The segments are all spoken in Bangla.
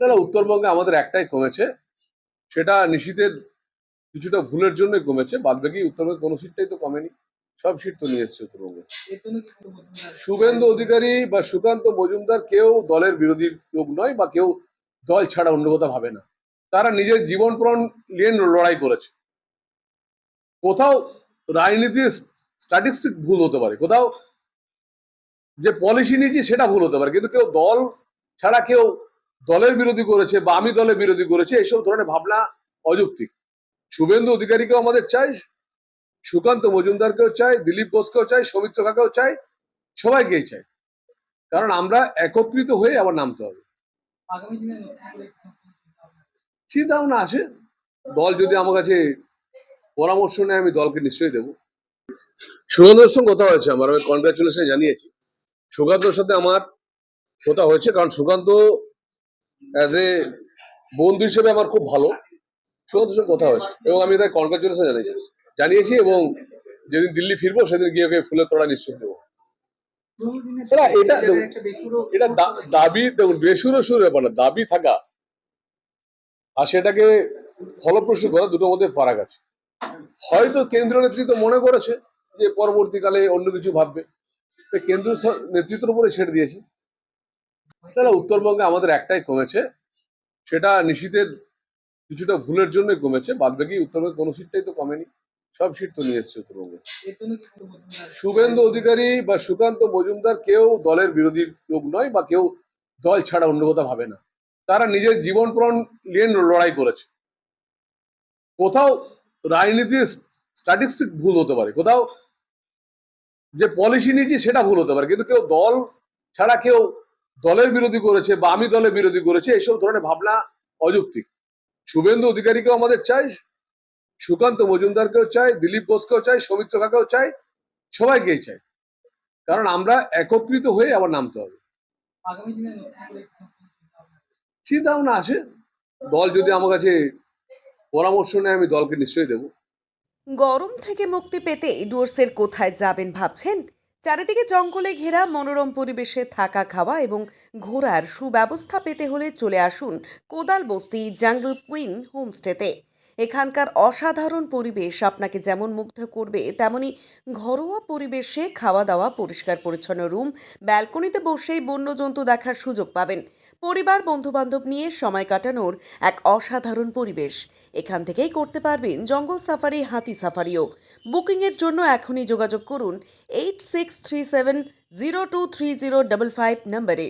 না না উত্তরবঙ্গে আমাদের একটাই কমেছে। সেটা নিশীতের কিছুটা ভুলের জন্যই কমেছে। বাদ বাকি উত্তরবঙ্গে কোনো সিটটাই তো কমেনি। সব সিট তো নিয়ে এসছে উত্তরবঙ্গে। জন্য শুভেন্দু অধিকারী বা সুকান্ত মজুমদার কেউ দলের বিরোধী লোক নয় বা কেউ দল ছাড়া অন্য কথা ভাবে না। তারা নিজের জীবন প্রাণ নিয়ে লড়াই করেছে। কোথাও রাজনীতির স্ট্যাটিস্টিক ভুল হতে পারে। কোথাও যে পলিসি নিয়েছি সেটা ভুল হতে পারে। কিন্তু কেউ দল ছাড়া কেউ দলের বিরোধী করেছে বা আমি দলের বিরোধী করেছে এইসব ধরনের ভাবনা অযৌক্তিক। শুভেন্দু অধিকারীকেও আমাদের চাই সুকান্ত মজুমদারকেও চাই দিলীপ ঘোষকেও চাই সৌমিত্র কাকেও চাই সবাইকেই চাই। কারণ আমরা একত্রিত হয়ে আবার নামতে হবে। চিন্তা ভাবনা আছে। দল যদি আমার কাছে পরামর্শ নেয় আমি দলকে নিশ্চয়ই দেবো। সুগন্ধর সঙ্গে কথা হয়েছে আমার আমি কনগ্রাচুলেশন জানিয়েছি। সুকান্তর সাথে আমার কথা হয়েছে কারণ সুকান্ত অ্যাজ এ বন্ধু হিসেবে আমার খুব ভালো। সঙ্গে কথা হয়েছে। এবং আমি তাই কনগ্রাচুলেশন জানিয়েছি জানিয়েছি এবং যেদিন দিল্লি ফিরবো সেদিন গিয়ে ওকে ফুলের তোড়া নিশ্চয় দেবো। এটা এটা দাবি দেখুন বেসুরো সুর ব্যাপার না দাবি থাকা। আর সেটাকে ফলপ্রসূ করা দুটোর মধ্যে ফারাক আছে। হয়তো কেন্দ্রীয় নেতৃত্ব মনে করেছে যে পরবর্তীকালে অন্য কিছু ভাববে। তো কেন্দ্রীয় নেতৃত্বের উপরে ছেড়ে দিয়েছি। না না উত্তরবঙ্গে আমাদের একটাই কমেছে, সেটা নিশীতের কিছুটা ভুলের জন্যই কমেছে বাদ বাকি উত্তরবঙ্গে কোনো সিটটাই তো কমেনি, সব সিট তো নিয়ে এসছে উত্তরবঙ্গে। জন্য শুভেন্দু অধিকারী বা সুকান্ত মজুমদার কেউ দলের বিরোধী লোক নয় বা কেউ দল ছাড়া অন্য কথা ভাবে না। তারা নিজের জীবন প্রাণ নিয়ে লড়াই করেছে। কোথাও রাজনীতির স্ট্যাটিস্টিক ভুল হতে পারে, কোথাও যে পলিসি নিয়েছি সেটা ভুল হতে পারে, কিন্তু কেউ দল ছাড়া কেউ দলের বিরোধী করেছে বা আমি দলের বিরোধী করেছে এইসব ধরনের ভাবনা অযৌক্তিক। শুভেন্দু অধিকারীকেও আমাদের চাই সুকান্ত মজুমদারকেও চাই দিলীপ বোসকেও চাই সৌমিত্র কাকেও চাই সবাইকেই চাই। কারণ আমরা একত্রিত হয়ে আবার নামতে হবে। চিন্তা ভাবনা আছে। দল যদি আমার কাছে পরামর্শ নেয় আমি দলকে নিশ্চয়ই দেবো। গরম থেকে মুক্তি পেতে ডুয়ার্সের কোথায় যাবেন ভাবছেন? চারিদিকে জঙ্গলে ঘেরা মনোরম পরিবেশে থাকা খাওয়া এবং ঘোরার সুব্যবস্থা পেতে হলে চলে আসুন কোদাল বস্তি জাঙ্গল কুইন হোমস্টেতে। এখানকার অসাধারণ পরিবেশ আপনাকে যেমন মুগ্ধ করবে, তেমনি ঘরোয়া পরিবেশে খাওয়া দাওয়া পরিষ্কার পরিচ্ছন্ন রুম, ব্যালকনিতে বসেই বন্যজন্তু দেখার সুযোগ পাবেন। পরিবার, বন্ধুবান্ধব নিয়ে সময় কাটানোর এক অসাধারণ পরিবেশ। এখান থেকেই করতে পারবেন জঙ্গল সাফারি, হাতি সাফারিও। বুকিংয়ের জন্য এখনই যোগাযোগ করুন eight six three seven zero two three zero double five নম্বরে।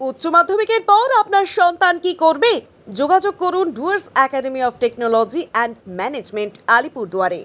উচ্চ মাধ্যমিকের পর আপনার সন্তান কি করবে? যোগাযোগ করুন Dooars academy of technology and management আলিপুরদুয়ারে।